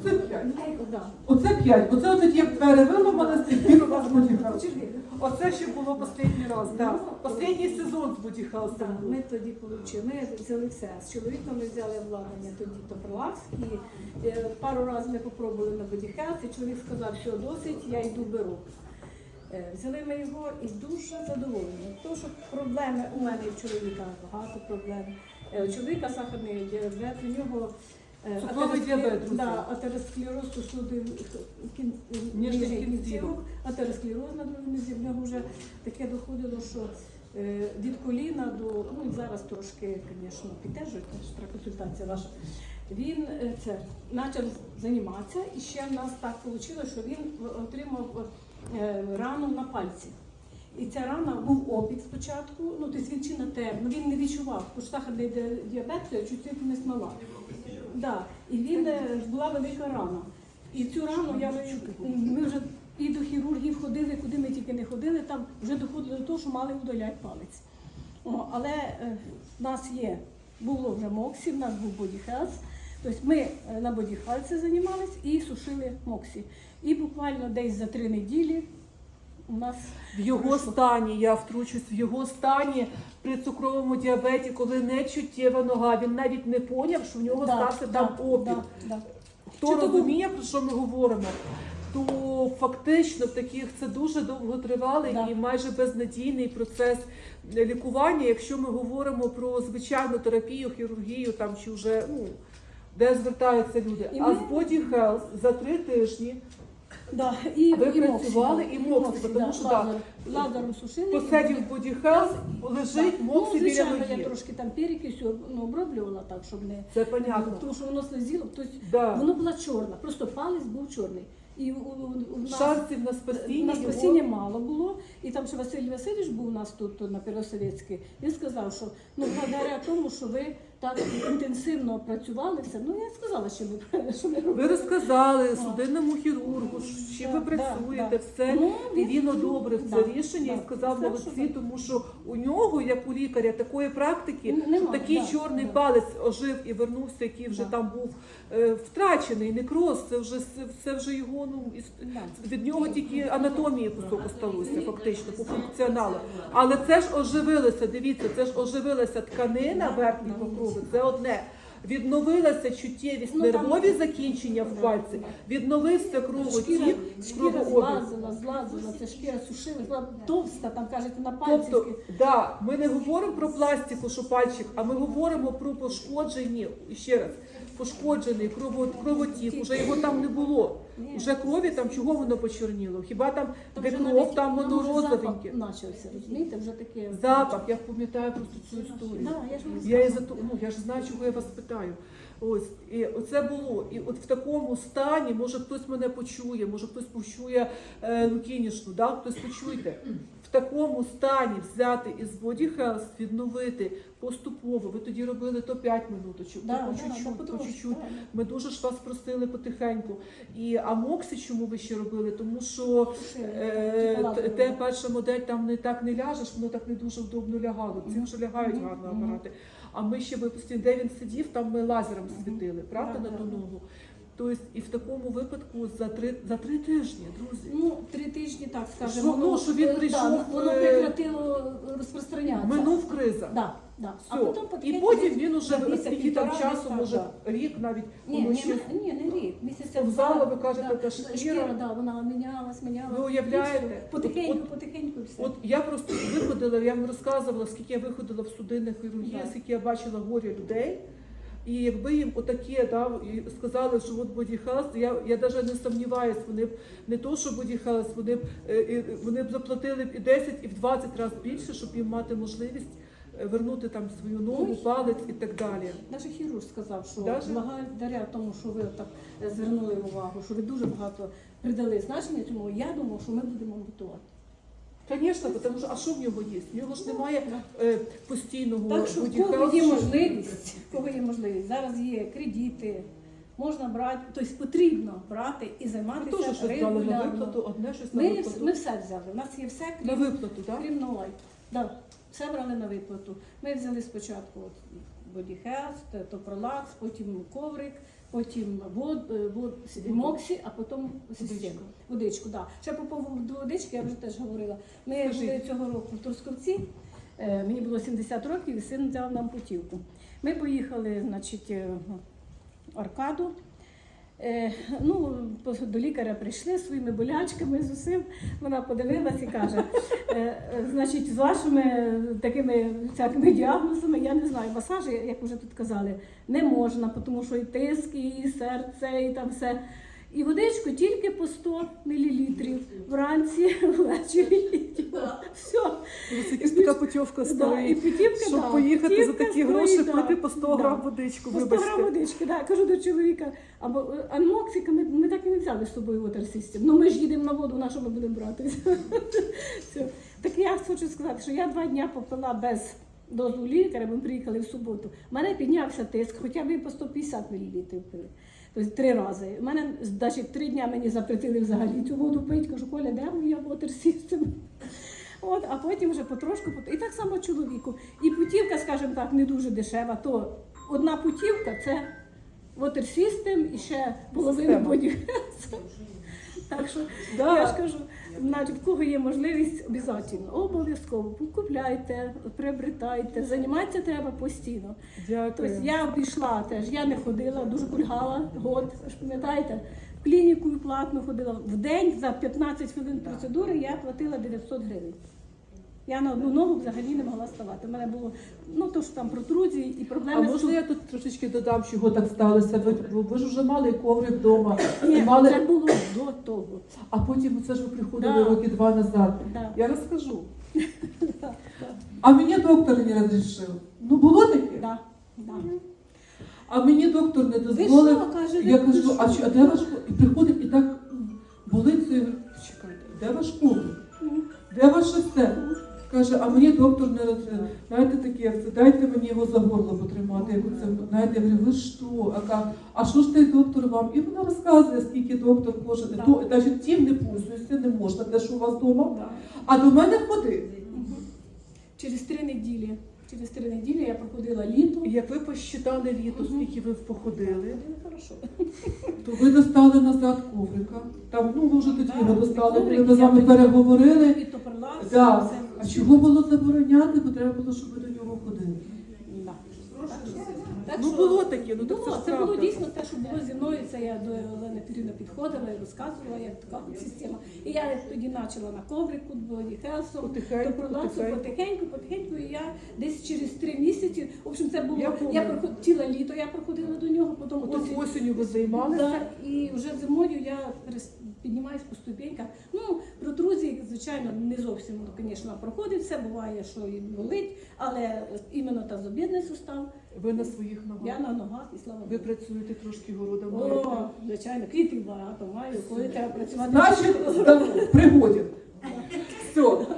Оце п'ять. Оце п'ять. Оце от як двері виламали, з тих пір у нас бодіхаус. Оце ще було останній раз. Да. Останній сезон з. Так, був. ми тоді отримали, ми взяли все. З чоловіком ми взяли обладнання тоді Топролакс і е, пару разів ми попробували на бодіхелс, і чоловік сказав, що досить, я йду беру. Е, Взяли ми його і дуже задоволені. Тому що проблеми у мене і в чоловіка багато проблем. Е, У чоловіка сахарний діабет, у нього Цукровий атероскле- діабет, друзі. да, атеросклероз сусудів кін- нижніх кінцівок. атеросклероз на другому нозі. В нього вже таке доходило, що е, від коліна до ну і зараз трошки, звісно, підтежують, теж консультація ваша. Він е, це почав займатися, і ще в нас так вийшло, що він отримав е, рану на пальці. І ця рана був опік спочатку, ну тобто він чи натер, ну він не відчував, тому що сахарний ди- діабет це чуть не смола. Да. І він е, була велика рана. І цю рану я ми вже і до хірургів ходили, куди ми тільки не ходили, там вже доходило до того, що мали удаляти палець. О, але е, в нас є, було вже Моксі, в нас був Health. Тобто ми е, на Health займалися і сушили Моксі. І буквально десь за три неділі у нас В його стані, я втручусь, в його стані при цукровому діабеті, коли не чуттєва нога, він навіть не поняв, що в нього стався там опік. да, да. Хто Чи розуміє, про що ми говоримо, то фактично в таких це дуже довготривалий Да. і майже безнадійний процес лікування, якщо ми говоримо про звичайну терапію, хірургію там чи вже ну. Де звертаються люди? І а ми- з Body Health за три тижні Да, і, Ви і працювали, Моксі, і Моксі, тому да, що, лазер, да. лазером сушили. посидів Body Health, лежить ну, моксі біля звичайно, я ноги. трошки там перекисю ну, оброблювала так, щоб не Це понятно. тому що воно слизіло, тобто Да. воно було чорне, просто палець був чорний. І у, у, у нас, Шансів на у спасіння, його- мало було. І там ще Василь Васильович був у нас тут на Первосовєтській, він сказав, що ну благодаря тому, що ви так інтенсивно працювали, все. Ну я сказала, що ви що ми Ви розказали судинному хірургу, що ви працюєте, все. Ну, І він одобрив да, це рішення і да. сказав Все, молодці, тому що у нього, як у лікаря, такої практики, Н- що такий да, чорний да. палець ожив і вернувся, який вже Да. там був е, втрачений, некроз, це вже це, вже його ну іс- Да. від нього тільки анатомії кусок осталося, фактично по функціоналу. Але це ж оживилося. Дивіться, це ж оживилася тканина верхньої покрови. Це одне. Відновилася чуттєвість, Ну, там- нервові закінчення в пальці, відновився кровотік, шкіра злазила, злазила, ця шкіра сушила, товста, там кажете, на пальці. Тобто, да, ми не говоримо про пластику, що пальчик, а ми говоримо про пошкоджені, ще раз, пошкоджений крово- кровотік, уже його там не було. Уже крові там чого воно почорніло? Хіба там, Там де кров, там воно розовеньке. Почався, розумієте, вже таке. Запах, я пам'ятаю просто цю історію. Да, я ж Я то, ну я ж знаю, чого я вас питаю. Ось і оце було. І от в такому стані, може хтось мене почує, може хтось почує е, Лукінішну, да? хтось почуйте. В такому стані взяти із Body Health, відновити поступово. Ви тоді робили то 5 минуточок, Да, то по чуть-чуть, да, по чуть-чуть. да. Ми дуже ж вас просили потихеньку. І а Моксі чому ви ще робили? Тому що е, те перша модель там не так не ляжеш, воно так не дуже вдобно лягало. Ці вже лягають гарно апарати. А ми ще ви постійно, де він сидів, там ми лазером світили, правда, Да, на ту ногу. Тобто, і в такому випадку за три за три тижні, друзі. Ну, три тижні, так скажемо. Що, ну, що він е, прийшов, да, воно е, прекратило розпространятися. Минув криза. Да, да. А потім і потім він уже місяць, скільки там півтора часу, десь так, може да. рік навіть Ні, воно ні, ще ми- ні, не рік. Місяця Повзала, два, ви кажете, та шкіра. Шкіра, да, вона мінялась, мінялась. Ви уявляєте? Потихеньку, От- потихеньку все. От я просто виходила, я вам розказувала, скільки я виходила в судинних хірургії, Да. скільки я бачила горя людей. І якби їм отаке да, і сказали, що от Body Health, я, я навіть не сумніваюсь, вони б не то, що Body Health, вони б, е, вони б заплатили б і 10, і в 20 разів більше, щоб їм мати можливість е, вернути там свою ногу, Ой. палець і так далі. Навіть хірург сказав, що Даже? благодаря тому, що ви так е, звернули увагу, що ви дуже багато придали значення цьому, я думав, що ми будемо ампутувати. Звісно, тому що а що в нього є? В нього ж немає е, постійного Так що в кого є можливість, в кого є можливість, зараз є кредити, можна брати, тобто потрібно брати і Ви займатися теж щось на регулярно. виплату, одне щось на Ми, ми все взяли. У нас є все, На крім, виплату, так? крім нолай. Да, все брали на виплату. Ми взяли спочатку от, Body Health, то потім коврик, потім вод, е, вод, моксі, а потім систему. Водичку. Да. Ще по поводу водички я вже теж говорила. Ми жили цього року в Трускавці. Е, Мені було 70 років, і син взяв нам путівку. Ми поїхали, значить, е, в Аркаду. Е, ну, до лікаря прийшли своїми болячками з усім. Вона подивилась і каже: е, значить, з вашими такими всякими діагнозами, я не знаю, масажі, як вже тут казали, не можна, тому що і тиск, і серце, і там все. І водичку тільки по 100 мл вранці, ввечері. Все. Якась така путівка стоїть. путівка, Щоб да, поїхати за такі гроші, пити по 100 Да. грам водичку, По 100 грам водички, да. кажу до чоловіка, або е, анмоксика ми, так і не взяли з собою Water System. Ну ми ж їдемо на воду, на що ми будемо брати? Все. Так я хочу сказати, що я два дні попила без дозволу лікаря, ми приїхали в суботу. У мене піднявся тиск, хоча б і по 150 мл пили. Тобто три рази. У мене навіть три дні мені запретили взагалі цю воду пити. Кажу, Коля, де моя Water System? От, а потім вже потрошку, пот- і так само чоловіку. І путівка, скажімо так, не дуже дешева, то одна путівка це Water System і ще половина Система. бодів. Так що Да. я ж кажу, навіть в кого є можливість, обов'язково, обов'язково купляйте, приобретайте, займатися треба постійно. Дякую. Тобто я обійшла теж, я не ходила, дуже кульгала год. Пам'ятаєте? В клініку платно ходила. В день за 15 хвилин процедури я платила 900 гривень. Я на одну ногу взагалі не могла ставати. У мене було ну то що там протрузії і проблеми з можна я тут трошечки додам, чого так сталося? Ви, ви, ви ж вже мали коврик вдома, Ні, мали, це було до того. а потім це ж ви приходили Да. роки два назад. Да. Я розкажу. Да, А мені доктор не розрішив. Ну було таке? да, да. А мені доктор не дозволив. що, каже, Я кажу, що? а, що, а де ваш І приходить і так болить це. Чекайте, де ваш кубик? Де ваше все? Каже, а мені доктор не. Знаєте таке, як це, дайте мені його за горло потримати. Я говорю, це, знаєте, я говорю, ви що? А, ка- а що ж той доктор вам? І вона розказує, скільки доктор кожен. Да. То, навіть тим не пользуюся, не можна, те, що у вас вдома. Да. А до мене ходи. Через три неділі. Через три неділі я проходила літо. Як ви посчитали літо, Мгм. скільки ви походили, хорошо. то ви достали назад коврика. Там, ну ви вже тоді його достали, коли ми з вами переговорили. Да. А чого було забороняти? Бо треба було, щоб ви до нього ходили. Так так Ну що- було таке, ну так це Було, ж це було правда. дійсно те, що було зі мною. Це я до Олени Петрівни підходила і розказувала, як така от система. І я тоді почала на коврику, боді хелсом, Потихеньку, потихеньку. потихеньку, потихеньку. І я десь через три місяці, в общем, це було Я я, помню. проход- літо. Я проходила до нього, потім осінь. осінню ви займалися. Да, і вже зимою я піднімаюсь по ступеньках. Ну, звичайно, не зовсім, звісно, проходить все, буває, що і болить, але іменно тазобідний сустав, Ви на своїх ногах. я на ногах і слава Ви працюєте трошки городом. О, звичайно, квітів багато маю, коли треба працювати. Значить, пригоден. Все.